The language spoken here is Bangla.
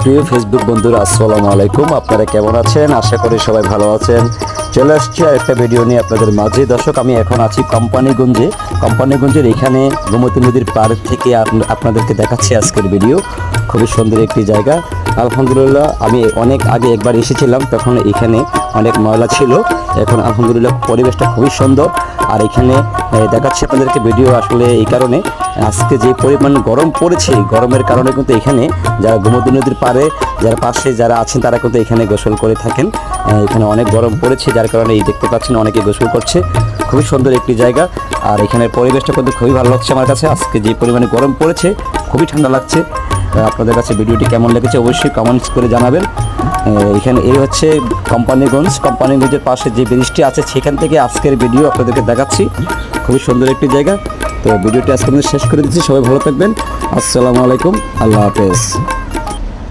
প্রিয় ফেসবুক বন্ধুরা আসসালামু আলাইকুম। আপনারা কেমন আছেন? আশা করি সবাই ভালো আছেন। চলে আসছি একটা ভিডিও নিয়ে আপনাদের মাঝে। দর্শক, আমি এখন আছি কোম্পানিগঞ্জে। কোম্পানিগঞ্জের এখানে গোমতী নদীর পার থেকে আপনাদেরকে দেখাচ্ছি আজকের ভিডিও খুবই সুন্দর একটি জায়গা। আলহামদুলিল্লাহ, আমি অনেক আগে একবার এসেছিলাম, তখন এখানে অনেক ময়লা ছিল। এখন আলহামদুলিল্লাহ পরিবেশটা খুবই সুন্দর। আর এখানে দেখাচ্ছি আপনাদেরকে ভিডিও আসলে এই কারণে। আজকে যে পরিমাণ গরম পড়েছে গরমের কারণে কিন্তু এখানে যারা গোমতী নদীর পারে যারা পাশে যারা আছেন, তারা কিন্তু এখানে গোসল করে থাকেন। এখানে অনেক গরম পড়েছে। কারণে এই দেখতে পাচ্ছেন অনেকে গোসল করছে। খুবই সুন্দর একটি জায়গা। আর এখানের পরিবেশটা কিন্তু খুবই ভালো লাগছে আমার কাছে। আজকে যে পরিমাণে গরম পড়েছে, খুবই ঠান্ডা লাগছে। আপনাদের কাছে ভিডিওটি কেমন লেগেছে অবশ্যই কমেন্টস করে জানাবেন। এখানে এই হচ্ছে কোম্পানিগঞ্জ। কোম্পানিগঞ্জের পাশে যে ব্রিজটি আছে, সেখান থেকে আজকের ভিডিও আপনাদেরকে দেখাচ্ছি। খুবই সুন্দর একটি জায়গা। তো ভিডিওটি আজকে শেষ করে দিচ্ছি। সবাই ভালো থাকবেন। আসসালামু আলাইকুম। আল্লাহ হাফেজ।